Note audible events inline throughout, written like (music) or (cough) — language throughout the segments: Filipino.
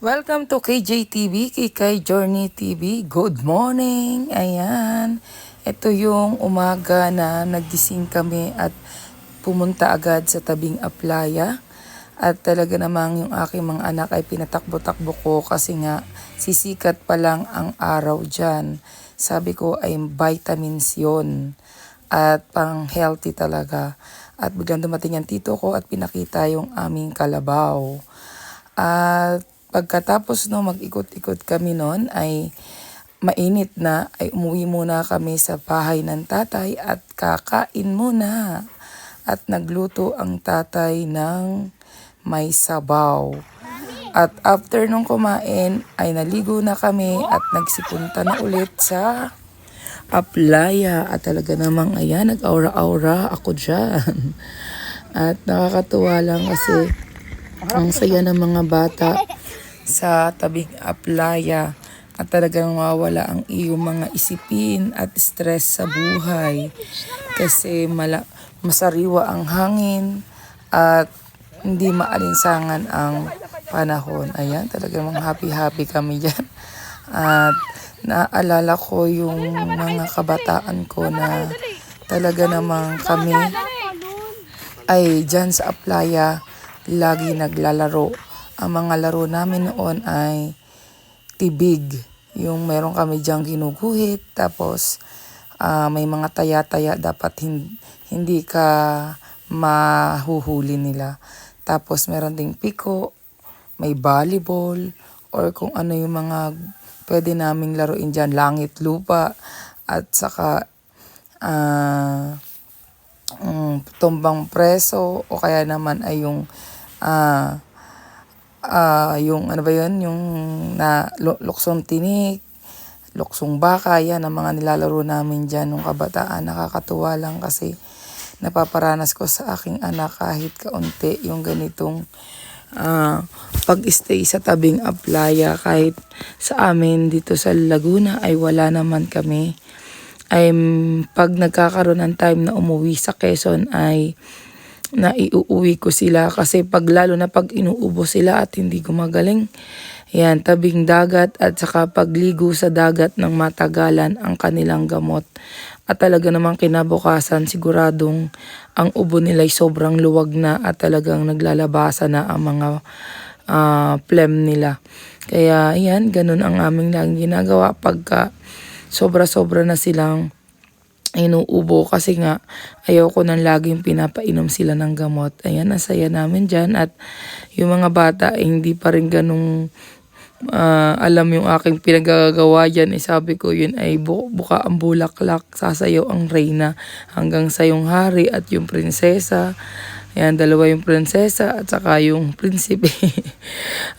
Welcome to KJ TV, Kikay Journey TV. Good morning! Ayan. Ito yung umaga na nagising kami at pumunta agad sa tabing aplaya. At talaga namang yung aking mga anak ay pinatakbo-takbo ko kasi nga sisikat pa lang ang araw dyan. Sabi ko ay vitamins yon at pang healthy talaga. At biglang dumating ang tito ko at pinakita yung aming kalabaw. At pagkatapos no mag-ikot-ikot kami noon ay mainit na ay umuwi muna kami sa bahay ng tatay at kakain muna. At nagluto ang tatay ng may sabaw. At after nung kumain ay naligo na kami at nagsipunta na ulit sa Aplaya. At talaga namang ayan, nag-aura-aura ako dyan. At nakakatuwa lang kasi ang saya ng mga bata sa tabing Aplaya. At talagang mawawala ang iyong mga isipin at stress sa buhay. Kasi mala masariwa ang hangin at hindi maalinsangan ang panahon. Ayan, talagang happy-happy kami dyan. At naalala ko yung mga kabataan ko na talaga namang kami ay dyan sa Aplaya lagi naglalaro. Ang mga laro namin noon ay tibig. Yung meron kami dyan ginuguhit. Tapos ah, may mga taya-taya dapat hin- hindi ka mahuhuli nila. Tapos meron ding piko, may volleyball, or kung ano yung mga pwede naming laruin dyan, langit lupa, at saka ah mm, tumbang preso, o kaya naman ay yung ah ah yung ano ba yun, yung na lu- luksong tinik, luksong baka, yan ang mga nilalaro namin dyan nung kabataan. Nakakatuwa lang kasi napaparanas ko sa aking anak kahit kaunti yung ganitong ah, pag-stay sa tabing aplaya kahit sa amin dito sa Laguna ay wala naman kami. Ay pag nagkakaroon ng time na umuwi sa Quezon ay na iuuwi ko sila kasi pag lalo na pag inuubo sila at hindi gumagaling yan tabing dagat at saka pagligo sa dagat ng matagalan ang kanilang gamot at talaga namang kinabukasan siguradong ang ubo nila ay sobrang luwag na at talagang naglalabasa na ang mga ah, phlegm nila. Kaya yan ganun ang aming laging ginagawa pagka sobra-sobra na silang inuubo. Kasi nga ayaw ko nang laging pinapainom sila ng gamot. Ayan, nasaya namin dyan. At yung mga bata eh, hindi pa rin ganung ah, alam yung aking pinagagawa dyan. Eh, sabi ko yun ay bu- buka ang bulaklak, sasayaw ang reyna hanggang sa yung hari at yung prinsesa. Ayan, dalawa yung prinsesa at saka yung (laughs) prinsipe.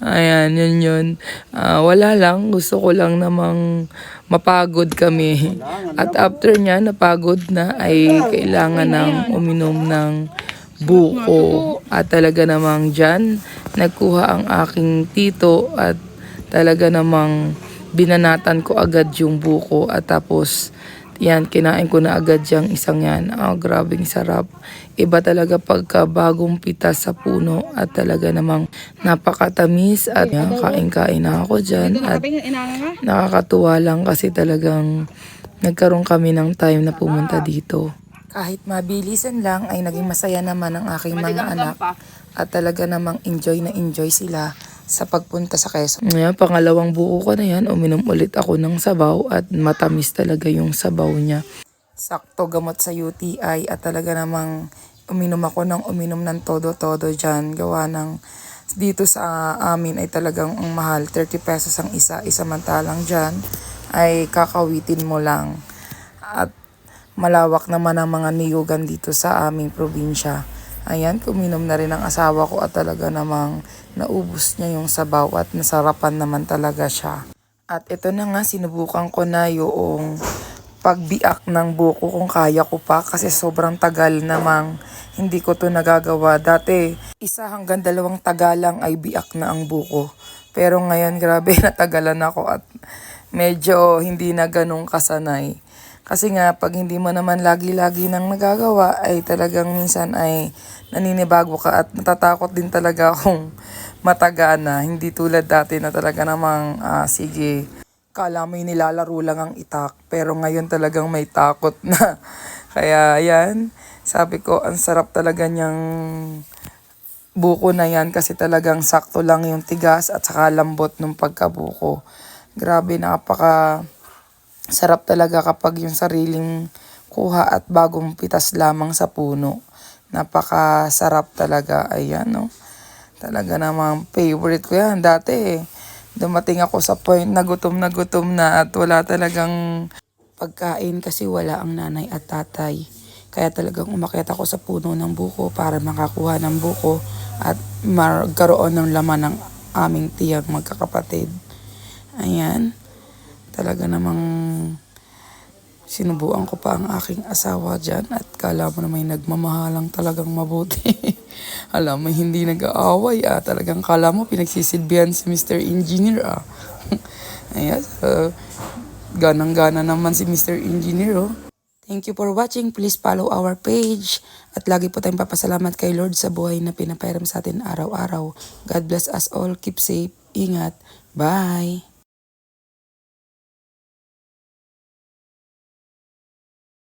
Ayan, yun yun. Ah, wala lang, gusto ko lang namang mapagod kami. At after niya, napagod na ay kailangan ng uminom ng buko. At talaga namang dyan, nagkuha ang aking tito at talaga namang binanatan ko agad yung buko at tapos yan, kinain ko na agad yung isang yan. Ah, grabing sarap. Iba talaga pagka bagong pitas sa puno at talaga namang napakatamis at kain-kain na ako dyan. At nakakatuwa lang kasi talagang nagkaroon kami ng time na pumunta dito. Kahit mabilisan lang ay naging masaya naman ang aking mga anak at talaga namang enjoy na enjoy sila sa pagpunta sa Quezon. Ngayon, pangalawang buko ko na yan, uminom ulit ako ng sabaw at matamis talaga yung sabaw niya. Sakto gamot sa UTI at talaga namang uminom ako ng uminom ng todo-todo dyan. Gawa ng dito sa amin ay talagang ang mahal, 30 pesos ang isa, isamantalang dyan ay kakawitin mo lang. At malawak naman ang mga niyugan dito sa aming probinsya. Ayan, kuminom na rin ang asawa ko at talaga namang naubos niya yung sabaw at nasarapan naman talaga siya. At ito na nga, sinubukan ko na yung pagbiak ng buko kung kaya ko pa kasi sobrang tagal namang hindi ko to nagagawa. Dati, isa hanggang dalawang tagalang ay biak na ang buko. Pero ngayon, grabe, (laughs) natagalan ako at medyo hindi na ganun kasanay. Kasi nga, pag hindi mo naman lagi-lagi nang nagagawa, ay talagang minsan ay naninibago ka at natatakot din talaga akong matagana. Hindi tulad dati na talaga namang, ah, sige, kala mo'y nilalaro lang ang itak. Pero ngayon talagang may takot (laughs) na. Kaya yan, sabi ko, ang sarap talaga niyang buko na yan kasi talagang sakto lang yung tigas at saka lambot ng pagkabuko. Grabe, napaka sarap talaga kapag yung sariling kuha at bagong pitas lamang sa puno. Napaka sarap talaga. Ayan, no. Talaga namang favorite ko yan. Dati, dumating ako sa point na gutom na gutom na at wala talagang pagkain kasi wala ang nanay at tatay. Kaya talagang umakyat ako sa puno ng buko para makakuha ng buko at magkaroon ng laman ng aming tiyang magkakapatid. Ayan. Talaga namang sinubuan ko pa ang aking asawa dyan at kala mo na may nagmamahalang talagang mabuti. (laughs) Alam mo, hindi nag-aaway ah. Talagang kala mo pinagsisilbihan si Mr. Engineer ah. (laughs) Ayan, so, ganang-gana naman si Mr. Engineer oh. Thank you for watching. Please follow our page. At lagi po tayong papasalamat kay Lord sa buhay na pinapairam sa atin araw-araw. God bless us all. Keep safe. Ingat. Bye.